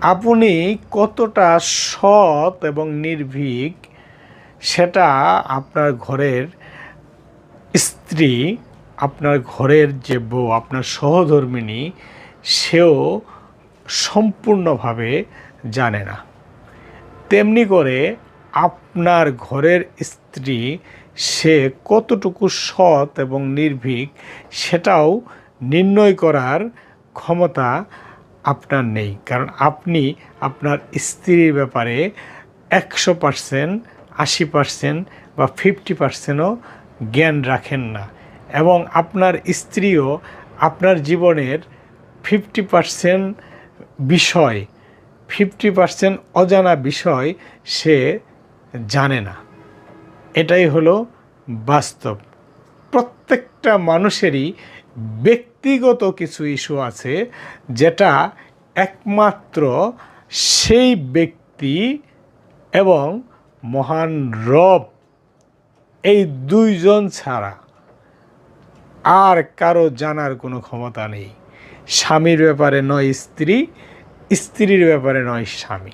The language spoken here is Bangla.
আপনি কতটা সৎ এবং নির্ভীক সেটা আপনার ঘরের স্ত্রী, আপনার ঘরের যে বউ, আপনার সহধর্মিণী সেও সম্পূর্ণভাবে জানে না। তেমনি করে আপনার ঘরের স্ত্রী, সে কতটুকু সৎ এবং নির্ভীক সেটাও নির্ণয় করার ক্ষমতা আপনার নেই। কারণ আপনি আপনার স্ত্রীর ব্যাপারে একশো পার্সেন্ট আশি পার্সেন্ট বা ফিফটি পার্সেন্টও জ্ঞান রাখেন না। এবং আপনার স্ত্রীও আপনার জীবনের ফিফটি পার্সেন্ট বিষয় ফিফটি পার্সেন্ট অজানা বিষয় সে জানে না। এটাই হলো বাস্তব। প্রত্যেকটা মানুষেরই ব্যক্তিগত কিছু ইস্যু আছে যেটা একমাত্র সেই ব্যক্তি এবং মহান রব, এই দুইজন ছাড়া। আর কারও জানার কোনো ক্ষমতা নেই। স্বামীর ব্যাপারে নয় স্ত্রী, স্ত্রীর ব্যাপারে নয় স্বামী।